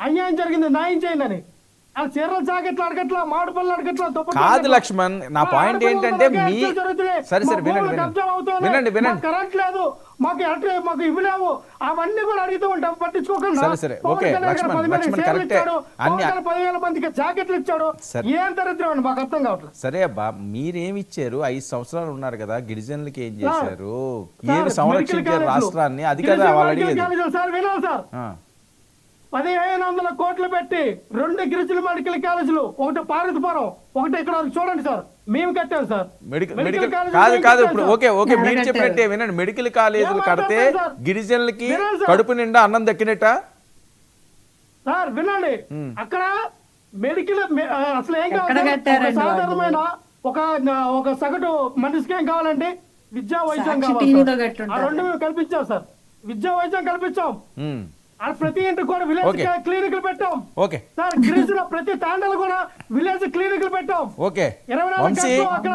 అన్యాయం జరిగింది న్యాయం చేయండి అని ఆ చీరల జాకెట్లు అడగట్లా మామిడి పళ్ళు అడగట్లా దుప్పట్లు కాదు. లక్ష్మణ్ నా పాయింట్ ఏంటంటే మీ. సరే సరే వినండి వినండి. వినండి కరెంట్ లేదు మాకు ఎలక్ట్రి మాకు ఇవి లేవు అవన్నీ కూడా అడుగుతూ ఉంటాం పట్టించుకోకుండా సరే, సరే. ఓకే, లక్ష్మణ్, లక్ష్మణ్ కరెక్టే. అన్ని- పదివేల మందికి జాకెట్లు ఇచ్చాడు. ఏం దరిద్రం అండి మాకు అర్థం కావట్లేదు సరే అబ్బా మీరేమి ఇచ్చారు ఐదు సంవత్సరాలు ఉన్నారు కదా గిరిజనులకి ఏం చేశారు ఏమి సంరక్షించారు. రాష్ట్రాన్ని అది కదా వాళ్ళు అడిగేది సార్ వినాలి సార్ పదిహేను వందల కోట్లు పెట్టి రెండు గిరిజన మెడికల్ కాలేజీలు ఒకటి పార్వతీపురం ఒకటి ఇక్కడ వరకు చూడండి సార్. మేము కట్టాం సార్. మెడికల్ కాదు కాదు ఇప్పుడు. ఓకే ఓకే మీరు. చెప్పినట్టే వినండి. మెడికల్ కాలేజీలు కడితే? గిరిజనులకి. కడుపు నిండా అన్నం దక్కినట్ట? సార్ వినండి. అక్కడ మెడికల్ అసలు ఏం కావాలి? సాధారణమైన ఒక ఒక సగటు మనిషికి ఏం కావాలండి? విద్యా వైద్యం కావాలి. ఆ రెండు మేము కల్పించాం సార్. విద్యా వైద్యం కల్పించాం. ప్రతి ఇంటికి కూడా విలేజ్. క్లినిక్లు పెట్టాం. ఓకే సార్ గిరిజన ప్రతి తాండలు కూడా విలేజ్ క్లినిక్లు పెట్టాం. ఓకే ఇరవై నాలుగు అక్కడ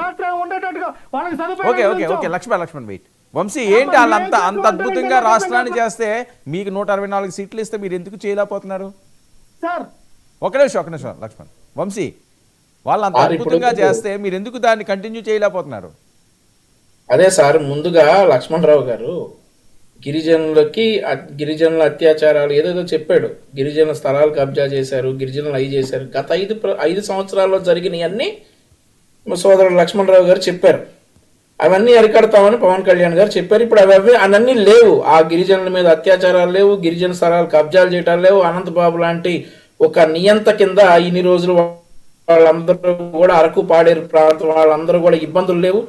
డాక్టర్ ఉండేటట్టుగా వాళ్ళకి సదుపాయం okay okay okay Laxman Laxman wait Vamshi ఏంటి వాళ్ళు అంత అంత అద్భుతంగా రాష్ట్రాన్ని చేస్తే మీకు నూట అరవై నాలుగు సీట్లు ఇస్తే మీరు ఎందుకు చేయలేకపోతున్నారు? సార్. ఒక నిమిషం ఒక నిమిషం లక్ష్మణ్. వంశీ వాళ్ళు అంత అద్భుతంగా చేస్తే మీరు ఎందుకు దాన్ని కంటిన్యూ చేయలేకపోతున్నారు? అదే సార్ ముందుగా లక్ష్మణరావు గారు గిరిజనులకి గిరిజనుల అత్యాచారాలు ఏదేదో చెప్పాడు. గిరిజన స్థలాలు కబ్జా చేశారు గిరిజనులు అవి చేశారు. గత ఐదు ఐదు సంవత్సరాల్లో జరిగినవన్నీ మా సోదరుడు లక్ష్మణరావు గారు చెప్పారు. అవన్నీ అరికడతామని పవన్ కళ్యాణ్ గారు చెప్పారు. ఇప్పుడు అవి అవి అవన్నీ లేవు. ఆ గిరిజనుల మీద అత్యాచారాలు లేవు గిరిజన స్థలాలు కబ్జాలు చేయటాలు లేవు. అనంతబాబు లాంటి ఒక నియంత కింద ఇన్ని రోజులు వాళ్ళందరూ కూడా అరకు పాడేరు ప్రాంతం వాళ్ళందరూ కూడా ఇబ్బందులు లేవు.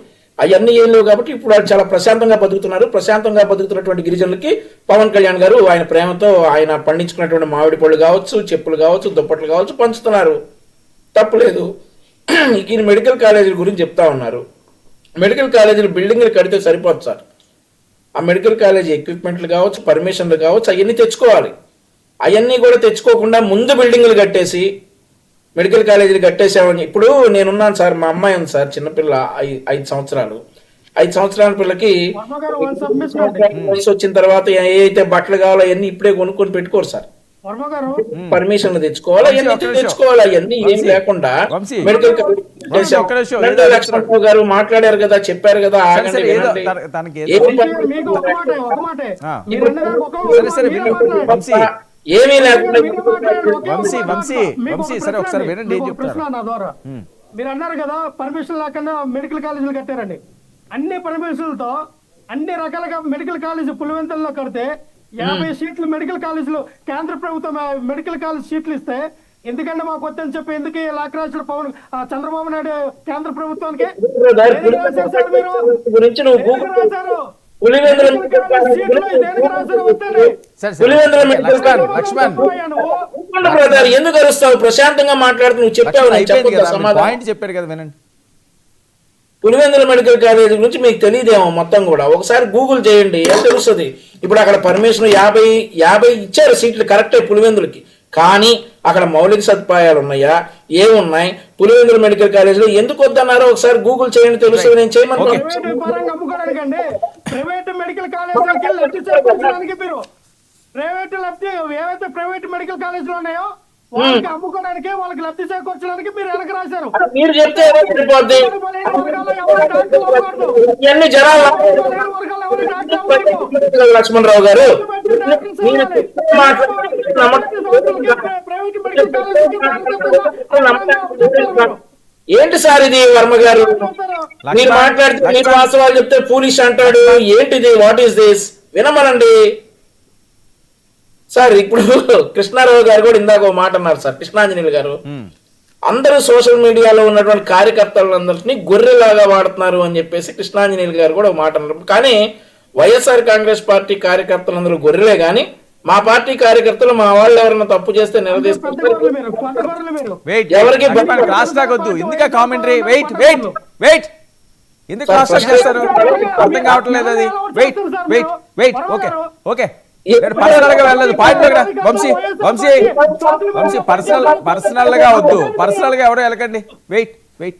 అవన్నీ ఏం లేవు కాబట్టి ఇప్పుడు వాళ్ళు చాలా ప్రశాంతంగా బతుకుతున్నారు. ప్రశాంతంగా బతుకుతున్నటువంటి గిరిజనులకి పవన్ కళ్యాణ్ గారు ఆయన ప్రేమతో ఆయన పండించుకున్నటువంటి మామిడి పళ్ళు కావచ్చు చెప్పులు కావచ్చు దుప్పట్లు కావచ్చు పంచుతున్నారు. తప్పులేదు. ఈయన మెడికల్ కాలేజీల గురించి చెప్తా ఉన్నారు. మెడికల్ కాలేజీలు బిల్డింగ్లు కడితే సరిపోదు సార్. ఆ మెడికల్ కాలేజీ ఎక్విప్మెంట్లు కావచ్చు పర్మిషన్లు కావచ్చు అవన్నీ తెచ్చుకోవాలి. అవన్నీ కూడా తెచ్చుకోకుండా ముందు బిల్డింగ్లు కట్టేసి మెడికల్ కాలేజీలు కట్టేసామని ఇప్పుడు నేనున్నాను సార్ మా అమ్మాయి ఉంది సార్ చిన్నపిల్ల ఐదు సంవత్సరాలు. ఐదు సంవత్సరాల పిల్లకి వయసు వచ్చిన తర్వాత ఏ అయితే బట్టలు కావాలో అవన్నీ ఇప్పుడే కొనుక్కొని పెట్టుకోరు సార్. పర్మిషన్లు తెచ్చుకోవాలి అవన్నీ. తెచ్చుకోవాలి అవన్నీ ఏం లేకుండా. మెడికల్ లక్ష్మణరావు గారు మాట్లాడారు కదా చెప్పారు కదా సరే, ఆగండి, ఏమీ లేకుండా వంశీ, వంశీ, వంశీ, సరే, ఒకసారి. వినండి, ఏం చెప్తారు? నా ద్వారా. మీరు అన్నారు కదా పర్మిషన్ లేకుండా మెడికల్ కాలేజీలు కట్టారండి అన్ని పర్మిషన్లతో అన్ని రకాలుగా మెడికల్ కాలేజీ పులివెంతల్లో కడితే యాభై సీట్లు మెడికల్ కాలేజీలు కేంద్ర ప్రభుత్వం మెడికల్ కాలేజ్ సీట్లు ఇస్తే ఎందుకంటే మాకు వద్దని చెప్పి ఎందుకు ఈ లాక్రాజుల పవన్ చంద్రబాబు నాయుడు కేంద్ర ప్రభుత్వానికి? గురించి లక్ష్మణ్ బ్రదర్ ఎందుకు అరుస్తావు? ప్రశాంతంగా మాట్లాడుతూ నువ్వు చెప్పావు పాయింట్ చెప్పారు కదా వినండి. పులివెందుల మెడికల్ కాలేజీ గురించి మీకు తెలియదేమో మొత్తం కూడా. ఒకసారి గూగుల్ చేయండి ఏం తెలుస్తుంది? ఇప్పుడు అక్కడ పర్మిషన్ యాభై యాభై ఇచ్చారు సీట్లు కరెక్టే పులివెందులకి. కానీ అక్కడ మౌలిక సదుపాయాలు ఉన్నాయా? ఏమున్నాయి? పులివెందుల మెడికల్ కాలేజీలో ఎందుకు వద్దన్నారో ఒకసారి గూగుల్ చేయండి తెలుస్తుంది నేను చేయమని. ప్రైవేట్ మెడికల్ మీరు ప్రైవేట్ లబ్ధి ఏవైతే ప్రైవేట్ మెడికల్ కాలేజీలు ఉన్నాయో వాళ్ళకి అమ్ముకోవడానికి వాళ్ళకి లబ్ధి చేకూర్చడానికి మీరు వెనక రాశారు. మీరు చెప్తే. లక్ష్మణరావు గారు. ఏంటి సార్ ఇది వర్మ గారు? మీరు మాట్లాడితే మీరు వాస్తవాలు చెప్తే పూలిష్ అంటాడు. ఏంటిది? వాట్ ఈస్ దిస్ వినమనండి. సార్ ఇప్పుడు కృష్ణారావు గారు కూడా ఇందాక ఒక మాట అన్నారు సార్ కృష్ణాంజనేయులు గారు. అందరూ సోషల్ మీడియాలో ఉన్నటువంటి కార్యకర్తలందరినీ గొర్రెలాగా వాడుతున్నారు అని చెప్పేసి కృష్ణాంజనేయులు గారు కూడా ఒక మాట అన్నారు. కానీ వైఎస్ఆర్ కాంగ్రెస్ పార్టీ కార్యకర్తలందరూ గొర్రెలే కానీ మా పార్టీ కార్యకర్తలు మా వాళ్ళు ఎవరైనా తప్పు చేస్తే నిలదీస్తారు. ఎవరికి వద్దు ఎందుక కామెంటరీ వెయిట్ వెయిట్ వెయిట్ ఎందుకు సార్, క్రాస్ టాక్ ఫస్ట్ చేస్తారు? అర్థం కావట్లేదు అది. Wait wait wait okay okay పర్సనల్గా వెళ్ళదు పాయింట్ దగ్గర వంశీ వంశీ వంశీ పర్సనల్ పర్సనల్గా వద్దు. పర్సనల్గా ఎవడో వెళ్ళకండి. వెయిట్ వెయిట్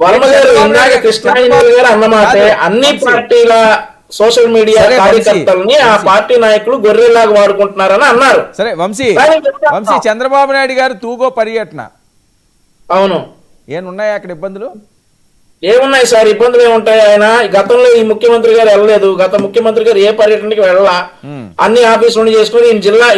వర్మ గారు ఇందాక కృష్ణాంజనేయులు గారు అన్నమాట అన్ని పార్టీల సోషల్ మీడియా. కార్యకర్తల్ని ఆ. పార్టీ నాయకులు గొర్రెలాగా వాడుకుంటున్నారని అన్నారు. సరే వంశీ. వంశీ చంద్రబాబు నాయుడు గారు తూగో పర్యటన. అవును. ఏమున్నాయి అక్కడ ఇబ్బందులు? ఏమున్నాయి సార్? ఇబ్బందులు ఏముంటాయి ఆయన? గతంలో ఈ ముఖ్యమంత్రి గారు వెళ్ళలేదు. గత ముఖ్యమంత్రి గారు ఏ పర్యటనకి వెళ్ళాలా. అన్ని ఆఫీసులు చేసుకుని ఈయన జిల్లా